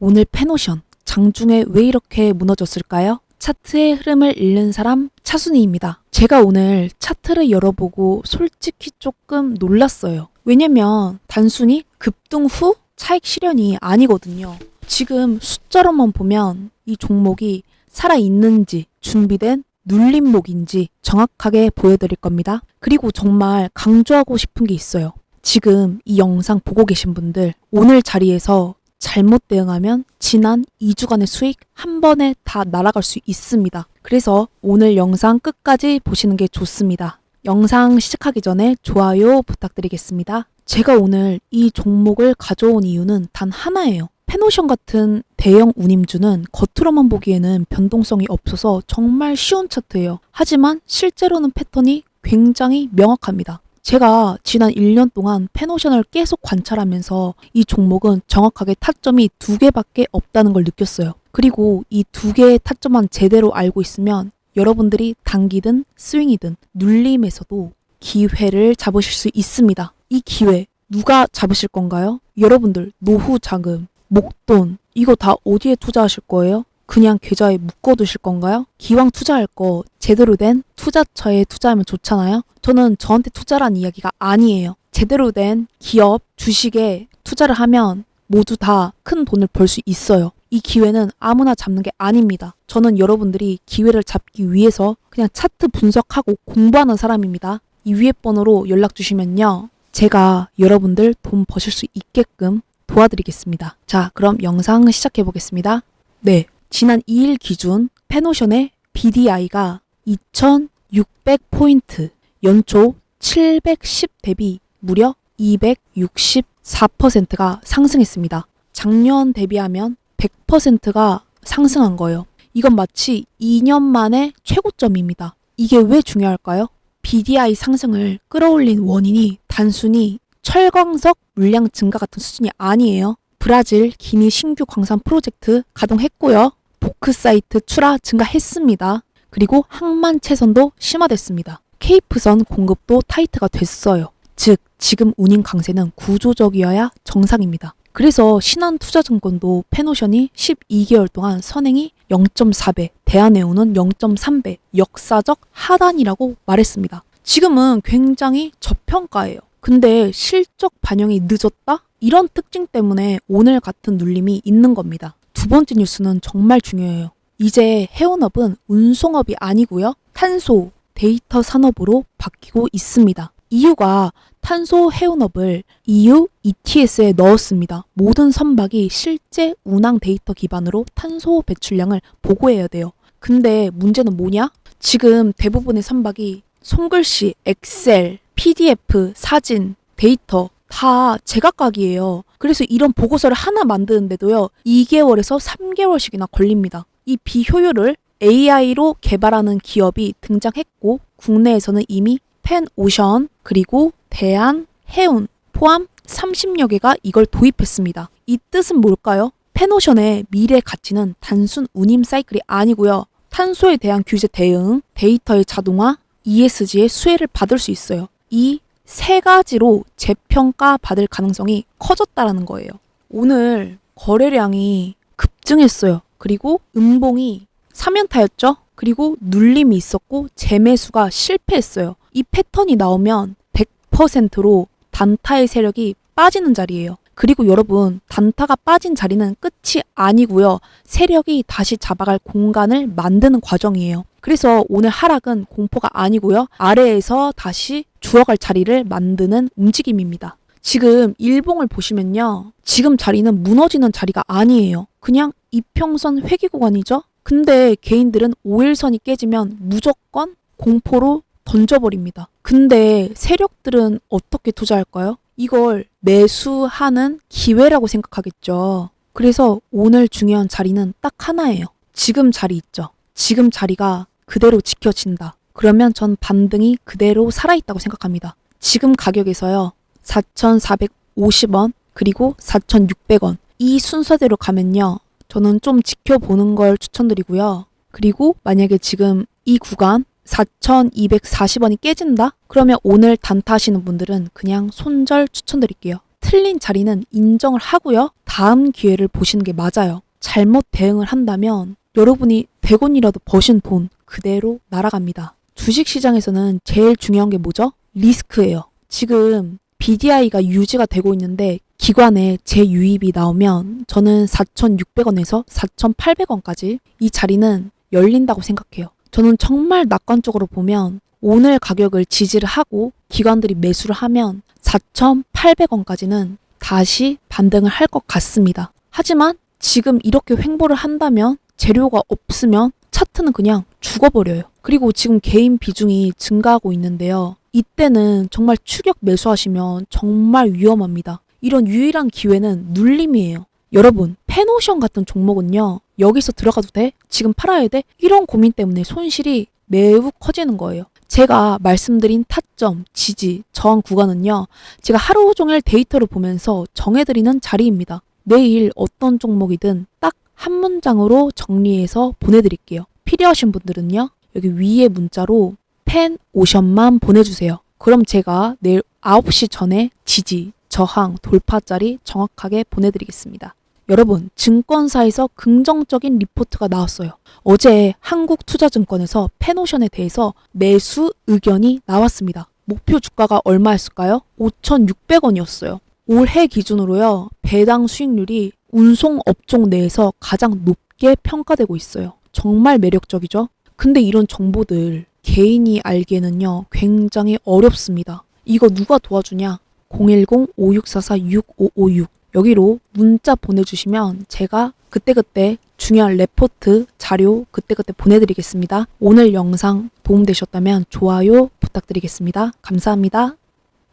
오늘 페노션 장중에 왜 이렇게 무너졌을까요? 차트의 흐름을 잃는 사람 차순희입니다. 제가 오늘 차트를 열어보고 솔직히 조금 놀랐어요. 왜냐면 단순히 급등 후 차익 실현이 아니거든요. 지금 숫자로만 보면 이 종목이 살아있는지 준비된 눌림목인지 정확하게 보여드릴 겁니다. 그리고 정말 강조하고 싶은 게 있어요. 지금 이 영상 보고 계신 분들 오늘 자리에서 잘못 대응하면 지난 2주간의 수익 한 번에 다 날아갈 수 있습니다. 그래서 오늘 영상 끝까지 보시는 게 좋습니다. 영상 시작하기 전에 좋아요 부탁드리겠습니다. 제가 오늘 이 종목을 가져온 이유는 단 하나예요. 페노션 같은 대형 운임주는 겉으로만 보기에는 변동성이 없어서 정말 쉬운 차트예요. 하지만 실제로는 패턴이 굉장히 명확합니다. 제가 지난 1년 동안 페노션을 계속 관찰하면서 이 종목은 정확하게 타점이 두 개밖에 없다는 걸 느꼈어요. 그리고 이 두 개의 타점만 제대로 알고 있으면 여러분들이 단기든 스윙이든 눌림에서도 기회를 잡으실 수 있습니다. 이 기회 누가 잡으실 건가요? 여러분들 노후 자금, 목돈 이거 다 어디에 투자하실 거예요? 그냥 계좌에 묶어두실 건가요? 기왕 투자할 거 제대로 된 투자처에 투자하면 좋잖아요? 저는 저한테 투자란 이야기가 아니에요. 제대로 된 기업, 주식에 투자를 하면 모두 다 큰 돈을 벌 수 있어요. 이 기회는 아무나 잡는 게 아닙니다. 저는 여러분들이 기회를 잡기 위해서 그냥 차트 분석하고 공부하는 사람입니다. 이 위에 번호로 연락 주시면요. 제가 여러분들 돈 버실 수 있게끔 도와드리겠습니다. 자, 그럼 영상 시작해 보겠습니다. 네. 지난 2일 기준 페노션의 BDI가 2600포인트, 연초 710 대비 무려 264%가 상승했습니다. 작년 대비하면 100%가 상승한 거예요. 이건 마치 2년 만에 최고점입니다. 이게 왜 중요할까요? BDI 상승을 끌어올린 원인이 단순히 철광석 물량 증가 같은 수준이 아니에요. 브라질 기니 신규 광산 프로젝트 가동했고요. 보크 사이트 출하 증가했습니다. 그리고 항만 채선도 심화됐습니다. 케이프선 공급도 타이트가 됐어요. 즉, 지금 운임 강세는 구조적이어야 정상입니다. 그래서 신한투자증권도 페노션이 12개월 동안 선행이 0.4배, 대한해운은 0.3배, 역사적 하단이라고 말했습니다. 지금은 굉장히 저평가예요. 근데 실적 반영이 늦었다? 이런 특징 때문에 오늘 같은 눌림이 있는 겁니다. 두 번째 뉴스는 정말 중요해요. 이제 해운업은 운송업이 아니고요. 탄소, 데이터 산업으로 바뀌고 있습니다. EU가 탄소 해운업을 EU ETS에 넣었습니다. 모든 선박이 실제 운항 데이터 기반으로 탄소 배출량을 보고해야 돼요. 근데 문제는 뭐냐? 지금 대부분의 선박이 손글씨, 엑셀, PDF, 사진, 데이터 다 제각각이에요. 그래서 이런 보고서를 하나 만드는데도요, 2개월에서 3개월씩이나 걸립니다. 이 비효율을 AI로 개발하는 기업이 등장했고, 국내에서는 이미 펜오션, 그리고 대한, 해운, 포함 30여 개가 이걸 도입했습니다. 이 뜻은 뭘까요? 펜오션의 미래 가치는 단순 운임 사이클이 아니고요. 탄소에 대한 규제 대응, 데이터의 자동화, ESG의 수혜를 받을 수 있어요. 이 세 가지로 재평가 받을 가능성이 커졌다라는 거예요. 오늘 거래량이 급증했어요. 그리고 음봉이 3연타였죠? 그리고 눌림이 있었고 재매수가 실패했어요. 이 패턴이 나오면 100%로 단타의 세력이 빠지는 자리예요. 그리고 여러분, 단타가 빠진 자리는 끝이 아니고요. 세력이 다시 잡아갈 공간을 만드는 과정이에요. 그래서 오늘 하락은 공포가 아니고요. 아래에서 다시 주어갈 자리를 만드는 움직임입니다. 지금 일봉을 보시면요. 지금 자리는 무너지는 자리가 아니에요. 그냥 이평선 회귀 구간이죠. 근데 개인들은 5일선이 깨지면 무조건 공포로 던져버립니다. 근데 세력들은 어떻게 투자할까요? 이걸 매수하는 기회라고 생각하겠죠. 그래서 오늘 중요한 자리는 딱 하나예요. 지금 자리 있죠. 지금 자리가 그대로 지켜진다. 그러면 전 반등이 그대로 살아있다고 생각합니다. 지금 가격에서요. 4,450원, 그리고 4,600원. 이 순서대로 가면요. 저는 좀 지켜보는 걸 추천드리고요. 그리고 만약에 지금 이 구간 4,240원이 깨진다? 그러면 오늘 단타하시는 분들은 그냥 손절 추천드릴게요. 틀린 자리는 인정을 하고요. 다음 기회를 보시는 게 맞아요. 잘못 대응을 한다면 여러분이 100원이라도 버신 돈 그대로 날아갑니다. 주식 시장에서는 제일 중요한 게 뭐죠? 리스크예요. 지금 BDI가 유지가 되고 있는데 기관에 재유입이 나오면 저는 4,600원에서 4,800원까지 이 자리는 열린다고 생각해요. 저는 정말 낙관적으로 보면 오늘 가격을 지지를 하고 기관들이 매수를 하면 4,800원까지는 다시 반등을 할 것 같습니다. 하지만 지금 이렇게 횡보를 한다면 재료가 없으면 차트는 그냥 죽어버려요. 그리고 지금 개인 비중이 증가하고 있는데요. 이때는 정말 추격 매수하시면 정말 위험합니다. 이런 유일한 기회는 눌림이에요. 여러분, 페노션 같은 종목은요, 여기서 들어가도 돼? 지금 팔아야 돼? 이런 고민 때문에 손실이 매우 커지는 거예요. 제가 말씀드린 타점, 지지, 저항 구간은요, 제가 하루 종일 데이터를 보면서 정해드리는 자리입니다. 내일 어떤 종목이든 딱 한 문장으로 정리해서 보내드릴게요. 필요하신 분들은요, 여기 위에 문자로 펜 오션만 보내주세요. 그럼 제가 내일 9시 전에 지지, 저항, 돌파자리 정확하게 보내드리겠습니다. 여러분, 증권사에서 긍정적인 리포트가 나왔어요. 어제 한국투자증권에서 페노션에 대해서 매수 의견이 나왔습니다. 목표 주가가 얼마였을까요? 5,600원이었어요. 올해 기준으로요, 배당 수익률이 운송 업종 내에서 가장 높게 평가되고 있어요. 정말 매력적이죠? 근데 이런 정보들 개인이 알기에는요, 굉장히 어렵습니다. 이거 누가 도와주냐? 010-5644-6556 여기로 문자 보내주시면 제가 그때그때 중요한 레포트, 자료 그때그때 보내드리겠습니다. 오늘 영상 도움되셨다면 좋아요 부탁드리겠습니다. 감사합니다.